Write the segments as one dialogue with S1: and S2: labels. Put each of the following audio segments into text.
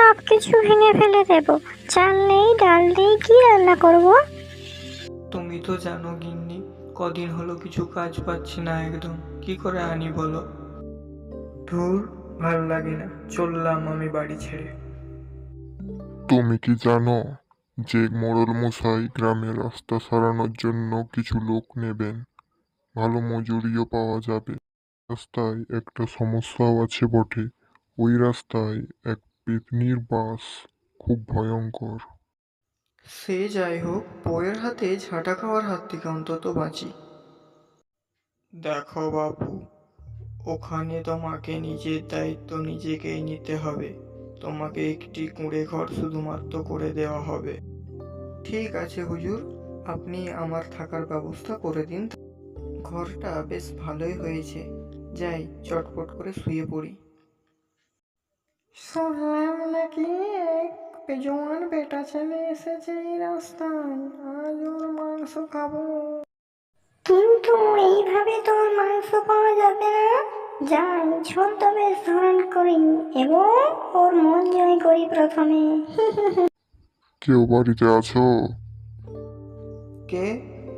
S1: সব কিছু ভেঙে ফেলে দেব। চাল নেই ডাল নেই কি রান্না করব?
S2: তুমি তো জানো গিন্নি কদিন হলো কিছু কাজ পাচ্ছি না একদম। কি করে আনি বলো? ধুর ভালো লাগে না। চললাম আমি বাড়ি ছেড়ে।
S3: তুমি কি জানো যে মোড়ল মশাই গ্রামের রাস্তা সারানোর জন্য কিছু লোক নেবেন? ভালো মজুরিও পাওয়া যাবে। রাস্তায় একটা সমস্যাও আছে বটে। ওই রাস্তায় এক পেতনির বাস খুব ভয়ঙ্কর।
S2: সে যাই হোক বইয়ের হাতে ঝাঁটা খাওয়ার হাত থেকে অন্তত বাঁচি। দেখো বাবু ওখানে তোমাকে নিজের দায়িত্ব নিজেকেই নিতে হবে। তোমাকে একটি কুঁড়ে ঘর শুধুমাত্র করে দেওয়া হবে। ঠিক আছে হুজুর আপনি আমার থাকার ব্যবস্থা করে দিন। ঘরটা বেশ ভালোই হয়েছে। যাই চটপট করে শুয়ে পড়ি। শুনলাম নাকি এক? বেজোয়ান বেটা ছেলে এসেছে এই রাস্তায় আজ ওর মাংস খাব।
S1: কিন্তু এইভাবে তো আর মাংস পাওয়া যাবে না। যাই ছদ্মবেশ ধারণ করি এবং ওর মন জয় করি প্রথমে।
S3: কেউ বাড়িতে আছো?
S2: কে?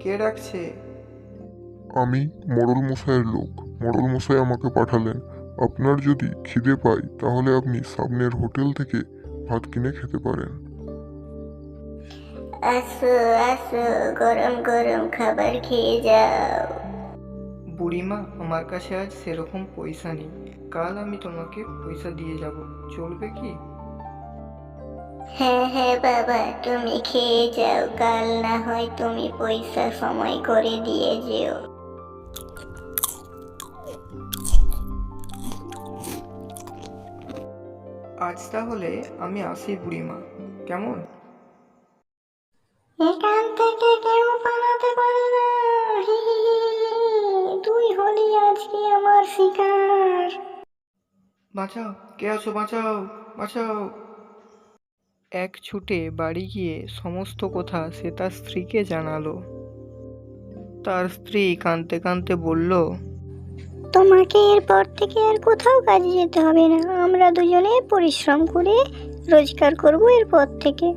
S2: কে ডাকছে?
S3: আমি মোড়ল মশাইয়ের লোক। মোড়ল মশাই আমাকে পাঠালেন। আপনার যদি খিদে পায় তাহলে আপনি সামনের হোটেল থেকে ভাত কিনে খেতে পারেন।
S1: আসো আসো গরম গরম খাবার খেয়ে যাও।
S2: বুড়িমা আমার কাছে আজ সেরকম পয়সা নেই। কাল আমি তোমাকে পয়সা দিয়ে যাব। চলবে কি?
S1: হ্যাঁ হ্যাঁ বাবা তুমি খেয়ে যাও। কাল না হয় তুমি পয়সা সময় করে দিয়ে যেও।
S2: আজ তাহলে আমি আসি বুড়িমা। কেমন?
S1: এখান থেকে কেউ পালাতে পারে না। তুই হলি আজকে আমার শিকার।
S2: বাঁচাও কে আছো? বাঁচাও বাঁচাও। এক ছুটে বাড়ি গিয়ে সমস্ত কথা সে তার স্ত্রীকে জানালো। তার স্ত্রী কাঁদতে কাঁদতে বলল
S1: তোমাকে এরপর থেকে আর কোথাও কাজে যেতে হবে না। আমরা দুজনে পরিশ্রম করে রোজগার করব এরপর থেকে।